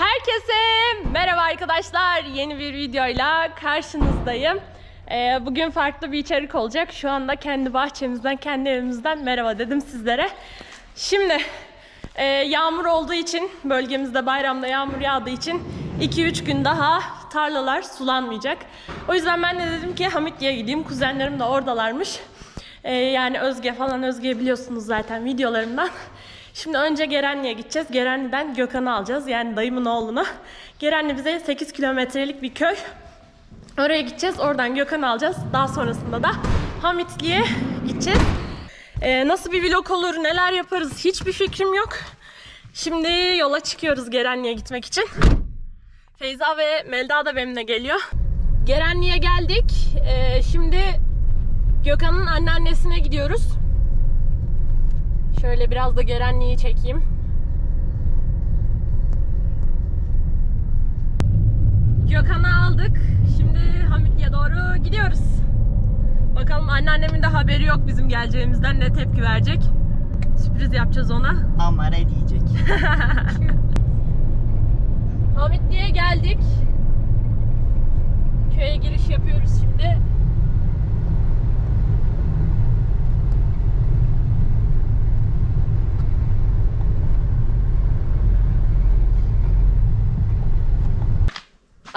Herkese merhaba arkadaşlar. Yeni bir videoyla karşınızdayım. Ee, bugün farklı bir içerik olacak. Şu anda kendi bahçemizden, kendi evimizden merhaba dedim sizlere. Şimdi e, yağmur olduğu için, bölgemizde bayramda yağmur yağdığı için 2-3 gün daha tarlalar sulanmayacak. O yüzden ben de dedim ki Hamitli'ye gideyim. Kuzenlerim de oradalarmış. Ee, yani Özge falan Özge'yi biliyorsunuz zaten videolarımdan. Şimdi önce Gerenli'ye gideceğiz. Gerenli'den Gökhan'ı alacağız. Yani dayımın oğlunu. Gerenli bize 8 kilometrelik bir köy. Oraya gideceğiz. Oradan Gökhan'ı alacağız. Daha sonrasında da Hamitli'ye gideceğiz. Ee, nasıl bir vlog olur, neler yaparız hiçbir fikrim yok. Şimdi yola çıkıyoruz Gerenli'ye gitmek için. Feyza ve Melda da benimle geliyor. Gerenli'ye geldik. Ee, şimdi Gökhan'ın anneannesine gidiyoruz. Şöyle biraz da Gerenli'yi çekeyim. Gökhan'ı aldık. Şimdi Hamitli'ye doğru gidiyoruz. Bakalım anneannemin de haberi yok bizim geleceğimizden ne tepki verecek. Sürpriz yapacağız ona. Amare diyecek. Hamitli'ye geldik. Köye giriş yapıyoruz şimdi.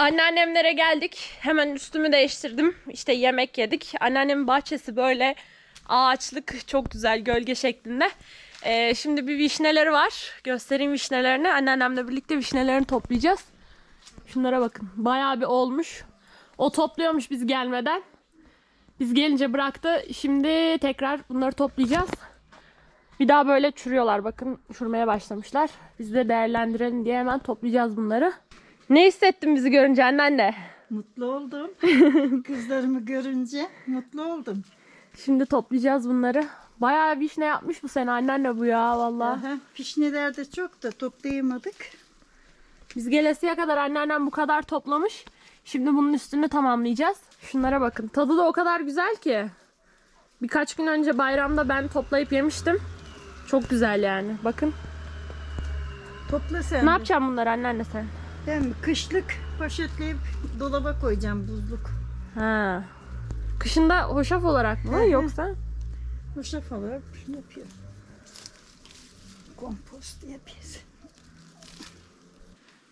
Anneannemlere geldik. Hemen üstümü değiştirdim. İşte yemek yedik. Anneannemin bahçesi böyle ağaçlık, çok güzel gölge şeklinde. Ee, şimdi bir vişneleri var. Göstereyim vişnelerini. Anneannemle birlikte vişnelerini toplayacağız. Şunlara bakın. Bayağı bir olmuş. O topluyormuş biz gelmeden. Biz gelince bıraktı. Şimdi tekrar bunları toplayacağız. Bir daha böyle çürüyorlar. Bakın çürümeye başlamışlar. Biz de değerlendirelim diye hemen toplayacağız bunları. Ne hissettin bizi görünce anneanne? Mutlu oldum. Kızlarımı görünce mutlu oldum. Şimdi toplayacağız bunları. Bayağı vişne yapmış bu sene anneanne bu ya vallahi. Aha, Pişneler de çok da toplayamadık. Biz gelesiye kadar anneannem bu kadar toplamış. Şimdi bunun üstünü tamamlayacağız. Şunlara bakın. Tadı da o kadar güzel ki. Birkaç gün önce bayramda ben toplayıp yemiştim. Çok güzel yani. Bakın. Topla sen. Ne de. yapacağım bunları anneanne sen? Ben kışlık poşetleyip dolaba koyacağım buzluk. Ha. Kışında hoşaf olarak mı Hı hı. yoksa? Hoşaf olarak yapıyorum. Kompost yapıyoruz.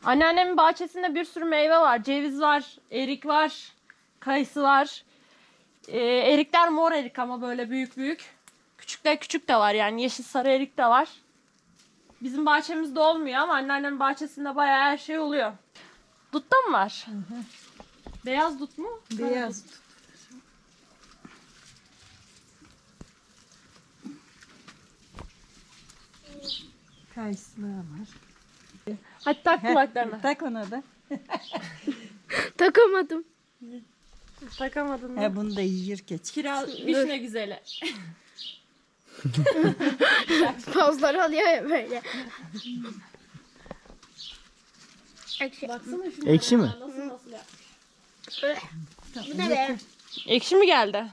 Anneannemin bahçesinde bir sürü meyve var. Ceviz var, erik var, kayısı var. Ee, erikler mor erik ama böyle büyük büyük. Küçük de küçük de var yani yeşil sarı erik de var. Bizim bahçemizde olmuyor ama anneannemin bahçesinde bayağı her şey oluyor. Dut da mı var? Beyaz dut mu? Beyaz. Kayısılar var. Hadi tak kulaklarına. tak ona da. Takamadım. Takamadın mı? He bunu da yiyir geç. Kiraz, vişne güzeli. Pozlar oluyor ya böyle. Ekşi. Baksana şuna. Ekşi mi? Nasıl nasıl yap. Bu ne be? Ekşi mi geldi?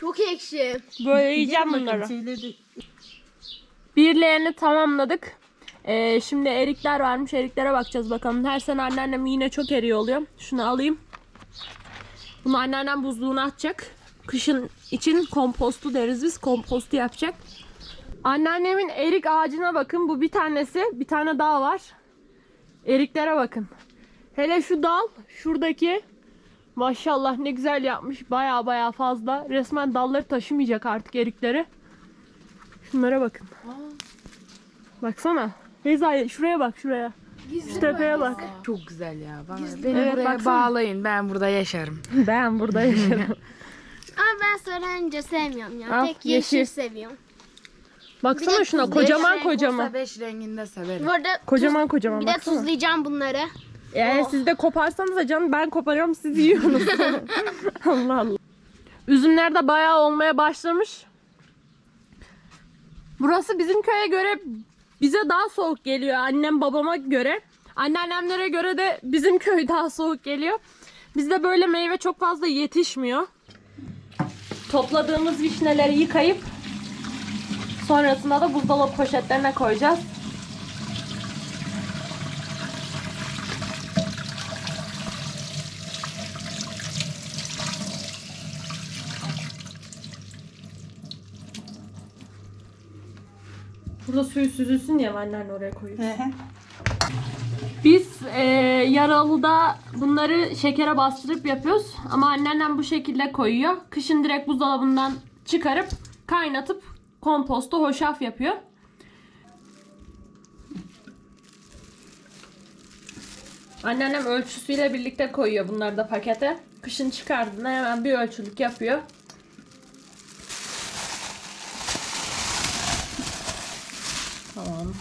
Çok ekşi. Böyle yiyeceğim bunları. Şeyleri Bir leğeni tamamladık. Ee, şimdi erikler varmış. Eriklere bakacağız bakalım. Her sene anneannem yine çok eriyor oluyor. Şunu alayım. Bunu anneannem buzluğuna atacak. Kışın için kompostu deriz biz. Kompostu yapacak. Anneannemin erik ağacına bakın. Bu bir tanesi. Bir tane daha var. Eriklere bakın. Hele şu dal. Şuradaki. Maşallah ne güzel yapmış. Baya baya fazla. Resmen dalları taşımayacak artık erikleri. Şunlara bakın. Baksana. Feyza şuraya bak şuraya. Şu tepeye bak. Çok güzel ya. Bana beni Evet, buraya baksana. bağlayın. Ben burada yaşarım. Ben burada yaşarım. Ama ben sarınca sevmiyorum ya. Al, Tek yeşil, yeşil. seviyorum. Baksana şuna kocaman kocaman. Beş renginde severim. Bu arada Kocaman tuz- kocaman bir de baksana. tuzlayacağım bunları. Yani siz de koparsanız da canım ben koparıyorum siz yiyorsunuz. Allah Allah. Üzümler de bayağı olmaya başlamış. Burası bizim köye göre bize daha soğuk geliyor. Annem babama göre. Anneannemlere göre de bizim köy daha soğuk geliyor. Bizde böyle meyve çok fazla yetişmiyor. Topladığımız vişneleri yıkayıp sonrasında da buzdolabı poşetlerine koyacağız. Burada suyu süzülsün diye ben oraya koyuyoruz. Biz e, yaralıda bunları şekere bastırıp yapıyoruz. Ama anneannem bu şekilde koyuyor. Kışın direkt buzdolabından çıkarıp kaynatıp komposto hoşaf yapıyor. Anneannem ölçüsüyle birlikte koyuyor bunları da pakete. Kışın çıkardığında hemen bir ölçülük yapıyor. Tamam.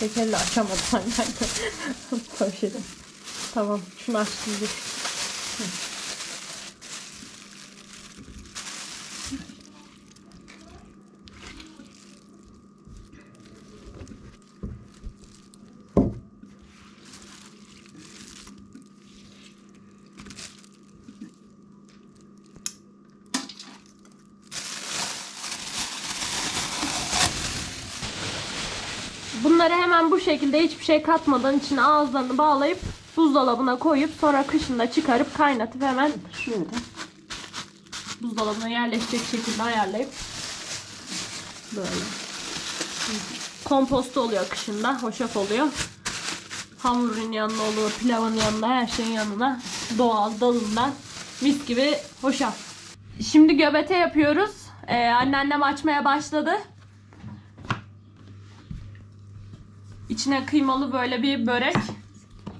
Şekerle açamadım anneanne. Poşeti. Tamam. Şunu açtım. Bunları hemen bu şekilde hiçbir şey katmadan içine ağızlarını bağlayıp buzdolabına koyup sonra kışında çıkarıp kaynatıp hemen Şöyle. buzdolabına yerleşecek şekilde ayarlayıp böyle. Kompost oluyor kışında, hoşaf oluyor. Hamurun yanına olur, pilavın yanına, her şeyin yanına. Doğal, dalından. Mis gibi hoşaf. Şimdi göbete yapıyoruz. Ee, anneannem açmaya başladı. İçine kıymalı böyle bir börek.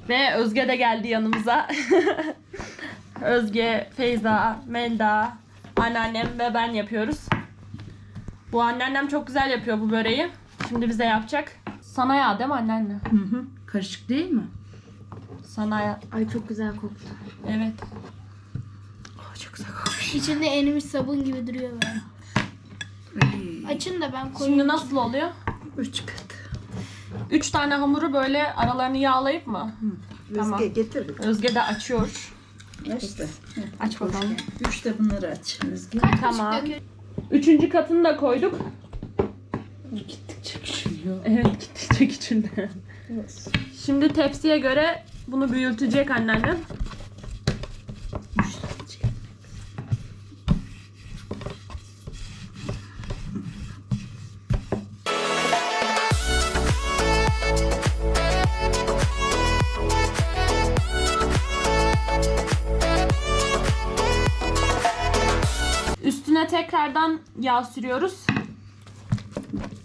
Ve Özge de geldi yanımıza. Özge, Feyza, Melda, anneannem ve ben yapıyoruz. Bu anneannem çok güzel yapıyor bu böreği. Şimdi bize yapacak. Sana yağ değil mi anneanne? Hı hı. Karışık değil mi? Sana yağ. Ay çok güzel koktu. Evet. Oh, çok güzel kokmuş. İçinde erimiş sabun gibi duruyor böyle. Açın da ben koyayım. Şimdi nasıl oluyor? Üç. Üç tane hamuru böyle aralarını yağlayıp mı? Tamam. Özge getir. Özge de açıyor. İşte. Aç bakalım. Üç de bunları aç. Özge. Tamam. Üçüncü katını da koyduk. Gittikçe küçülüyor. Evet gittikçe küçüldü. Şimdi tepsiye göre bunu büyütecek anneannem. Yağ sürüyoruz.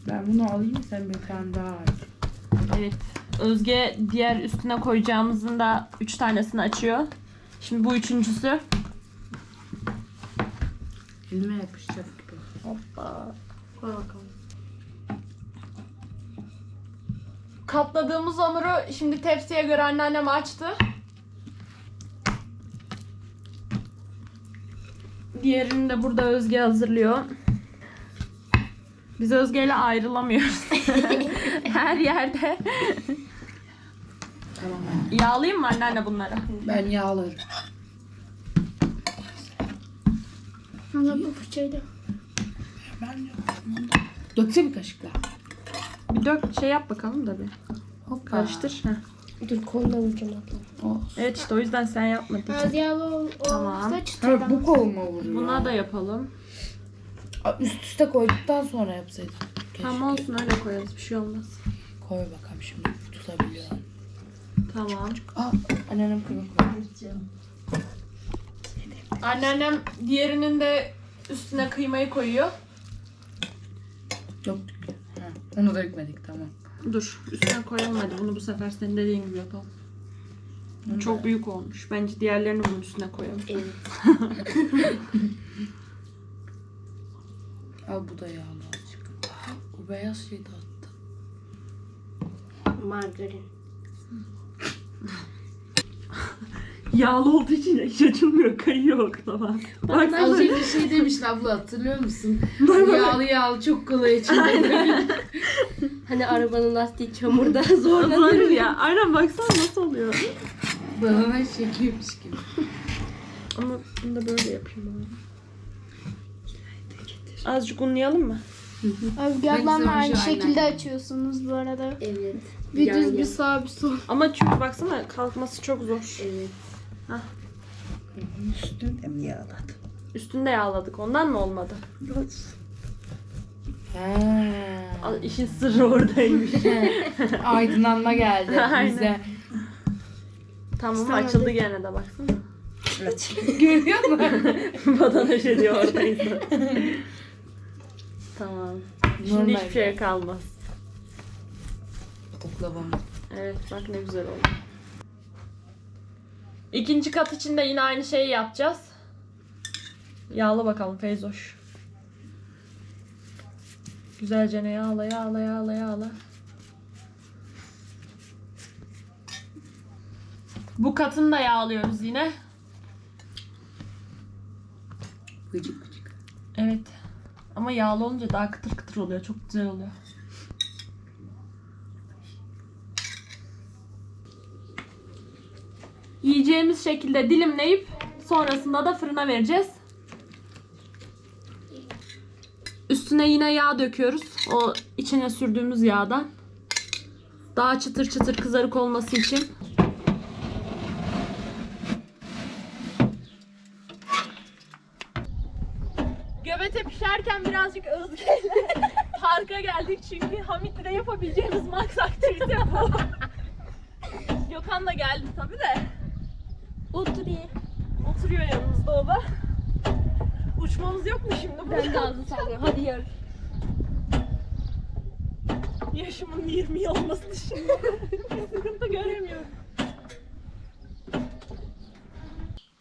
Ben bunu alayım sen bir tane daha aç. Evet. Özge diğer üstüne koyacağımızın da üç tanesini açıyor. Şimdi bu üçüncüsü. Elime yapışacak gibi. Hoppa. Koy bakalım. Katladığımız hamuru şimdi tepsiye göre anneannem açtı. Diğerini de burada Özge hazırlıyor. Biz Özge ile ayrılamıyoruz. Her yerde. Tamam Yağlayayım mı anneanne bunları? Ben yağlarım. Ama bu fırçayla. Ben yaptım Dökse bir kaşık daha. Bir dök şey yap bakalım da bir. Hoppa. Karıştır. Heh. Dur koluna vuracağım abla. Oh. Evet işte o yüzden sen yapmadın. Az yağlı ol, Tamam. Ha, bu koluma vuruyor. Buna da yapalım. Üst üste koyduktan sonra yapsaydım. Keşke. Tamam olsun öyle koyarız bir şey olmaz. Koy bakalım şimdi tutabiliyor. Tamam. Aa anneannem koyuyor. Anneannem diğerinin de üstüne kıymayı koyuyor. Yok. Ha, onu da dökmedik tamam. Dur üstüne koyalım hadi bunu bu sefer senin dediğin gibi yapalım. Çok büyük olmuş. Bence diğerlerini bunun üstüne koyalım. Evet. Al bu da yağlı azıcık. O beyaz şeyi de attı. Margarin. Yağlı olduğu için hiç açılmıyor. Kayıyor oklava. Bak Az önce şey demişti abla hatırlıyor musun? yağlı yağlı çok kolay içinde. Hani arabanın lastiği çamurda zorlanır. Zorlanır ya. Aynen baksana nasıl oluyor. Bana şekilmiş gibi. Ama bunu da böyle yapayım bari. Azıcık unlayalım mı? Abi ablamla ablamla aynı aynı şekilde açıyorsunuz bu arada. Evet. Bir Yan düz bir yan. sağ bir sol. Ama çünkü baksana kalkması çok zor. Evet. Üstünden mi yağladın? Üstünde yağladık. Ondan mı olmadı? He. Al, İşin sırrı oradaymış. Aydınlanma geldi Aynen. bize. tamam açıldı gene de baksana. Görüyor musun? Badanaş ediyor oradayız. Tamam. Şimdi Normal. hiçbir şey kalmaz. Oklavam. Evet bak ne güzel oldu. İkinci kat için de yine aynı şeyi yapacağız. Yağla bakalım Feyzoş. Güzelce ne yağla yağla yağla yağla. Bu katını da yağlıyoruz yine. Gıcık gıcık. Evet. Ama yağlı olunca daha kıtır kıtır oluyor. Çok güzel oluyor. Yiyeceğimiz şekilde dilimleyip sonrasında da fırına vereceğiz. Üstüne yine yağ döküyoruz. O içine sürdüğümüz yağdan. Daha çıtır çıtır kızarık olması için. Göbete pişerken birazcık Özge'yle parka geldik çünkü Hamit'le yapabileceğimiz max aktivite bu. Gökhan da geldi tabi de. Oturuyor. Oturuyor yanımızda o da. Uçmamız yok mu şimdi? Ben de ağzını sallıyorum. Hadi yarış. Yaşımın 20 olması dışında bir sıkıntı göremiyorum.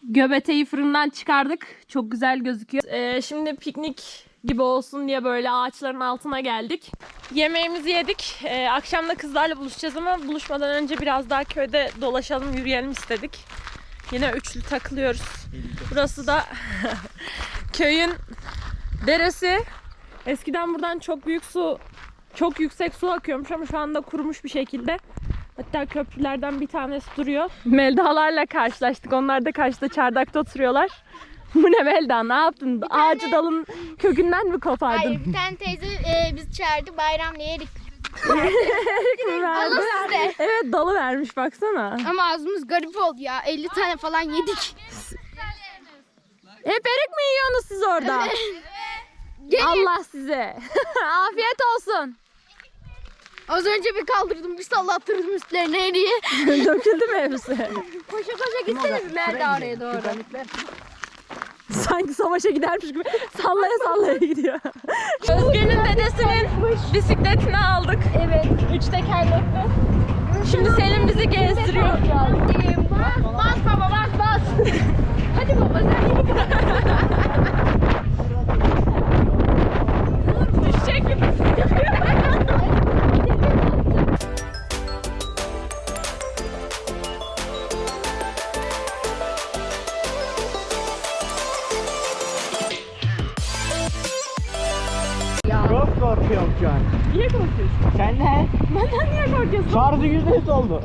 Göbeteyi fırından çıkardık. Çok güzel gözüküyor. Ee, şimdi piknik gibi olsun diye böyle ağaçların altına geldik. Yemeğimizi yedik. Ee, akşam da kızlarla buluşacağız ama buluşmadan önce biraz daha köyde dolaşalım, yürüyelim istedik. Yine üçlü takılıyoruz. Burası da köyün deresi. Eskiden buradan çok büyük su, çok yüksek su akıyormuş ama şu anda kurumuş bir şekilde. Hatta köprülerden bir tanesi duruyor. Meldalarla karşılaştık. Onlar da karşıda çardakta oturuyorlar. Bu ne Melda ne yaptın? Ağacı dalın kökünden mi kopardın? Hayır bir tane teyze e, biz çağırdı bayramda yedik. Mi verdi? size. Evet dalı vermiş baksana. Ama ağzımız garip oldu ya. 50 tane falan yedik. Hep erik mi yiyorsunuz siz orada? Allah size. Afiyet olsun. Az önce bir kaldırdım bir sallattırdım üstlerine eriye. Döküldü mü hepsi? Koşa koşa gitsene bir Melda oraya doğru. Sanki savaşa gidermiş gibi sallaya sallaya gidiyor. Özge'nin dedesinin bisikletini aldık. Evet. Üç tekerlekli. Şimdi Selim bizi gezdiriyor. Bas, bas baba bas bas. Hadi baba sen korkuyorum şu an. Niye korkuyorsun? Sen ne? Benden niye korkuyorsun? Şarjı yüzde yüz oldu.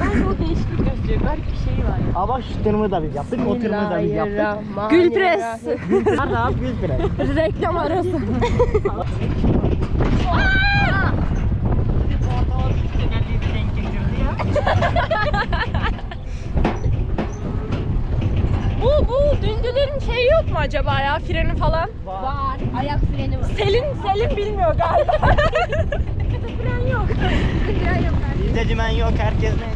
Ben o değişiklik gösteriyor. Garip bir şey var. Ama şu tırmığı da biz yaptık, o tırmığı da biz yaptık. Gülpres. Lira. Reklam arası. bu bu dündülerin şeyi yok mu acaba ya freni falan? Var. Ayak freni var. Selin Selin bilmiyor galiba. Fren yok. Bizde dümen yok, herkes ne?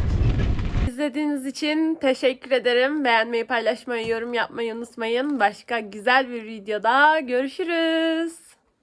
İzlediğiniz için teşekkür ederim. Beğenmeyi, paylaşmayı, yorum yapmayı unutmayın. Başka güzel bir videoda görüşürüz.